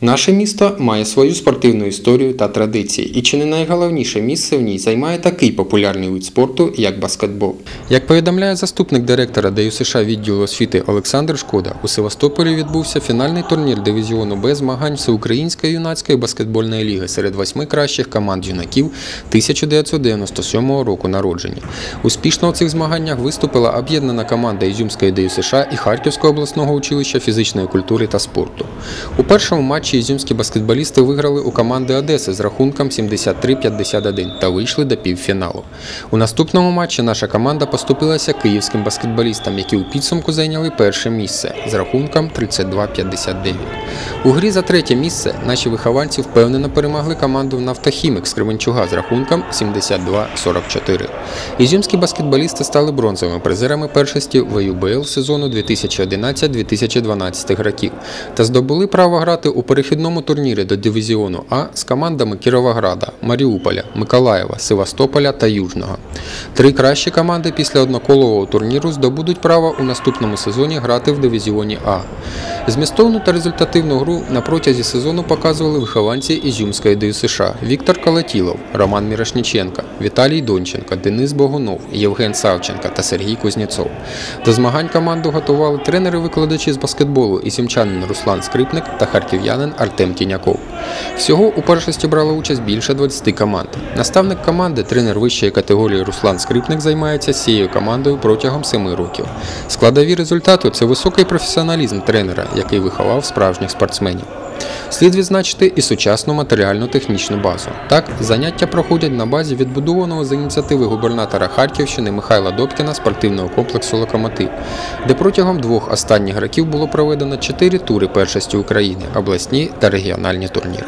Наше місто має свою спортивну історію та традиції, і чи не найголовніше місце в ній займає такий популярний вид спорту, як баскетбол. Як повідомляє заступник директора США відділу освіти Олександр Шкода, у Севастополі відбувся фінальний турнір дивізіону Б змагань Всеукраїнської юнацької баскетбольної ліги серед восьми кращих команд юнаків 1997 року народження. Успішно у цих змаганнях виступила об'єднана команда Ізюмської ДЮСШ і Харківського обласного училища фізичної культури та спорту. У першому матчі ізюмські баскетболісти виграли у команди Одеси з рахунком 73-51 та вийшли до півфіналу. У наступному матчі наша команда поступилася київським баскетболістам, які у підсумку зайняли перше місце з рахунком 32-59. У грі за третє місце наші вихованці впевнено перемогли команду Нафтохімік з Кременчуга з рахунком 72-44. Ізюмські баскетболісти стали бронзовими призерами першості ВЮБЛ сезону 2011-2012 років та здобули право грати у перехідному турнірі до дивізіону А з командами Кіровограда, Маріуполя, Миколаєва, Севастополя та Южного. Три кращі команди після одноколового турніру здобудуть право у наступному сезоні грати в дивізіоні А. Змістовну та результативну гру на протязі сезону показували вихованці Ізюмської ДЮСШ Віктор Колотілов, Роман Мірошніченко, Віталій Донченко, Денис Богунов, Євген Савченко та Сергій Кузнєцов. До змагань команду готували тренери-викладачі з баскетболу ізюмчанин Руслан Скрипник та харків'янин Артем Тіняков. Всього у першості брало участь більше 20 команд. Наставник команди, тренер вищої категорії Руслан Скрипник займається цією командою протягом 7 років. Складові результати це високий професіоналізм тренера, який виховав справжніх спортсменів. Слід відзначити і сучасну матеріально-технічну базу. Так, заняття проходять на базі відбудованого за ініціативи губернатора Харківщини Михайла Добкіна спортивного комплексу Локомотив, де протягом двох останніх років було проведено чотири тури першості України, обласні та регіональні турніри.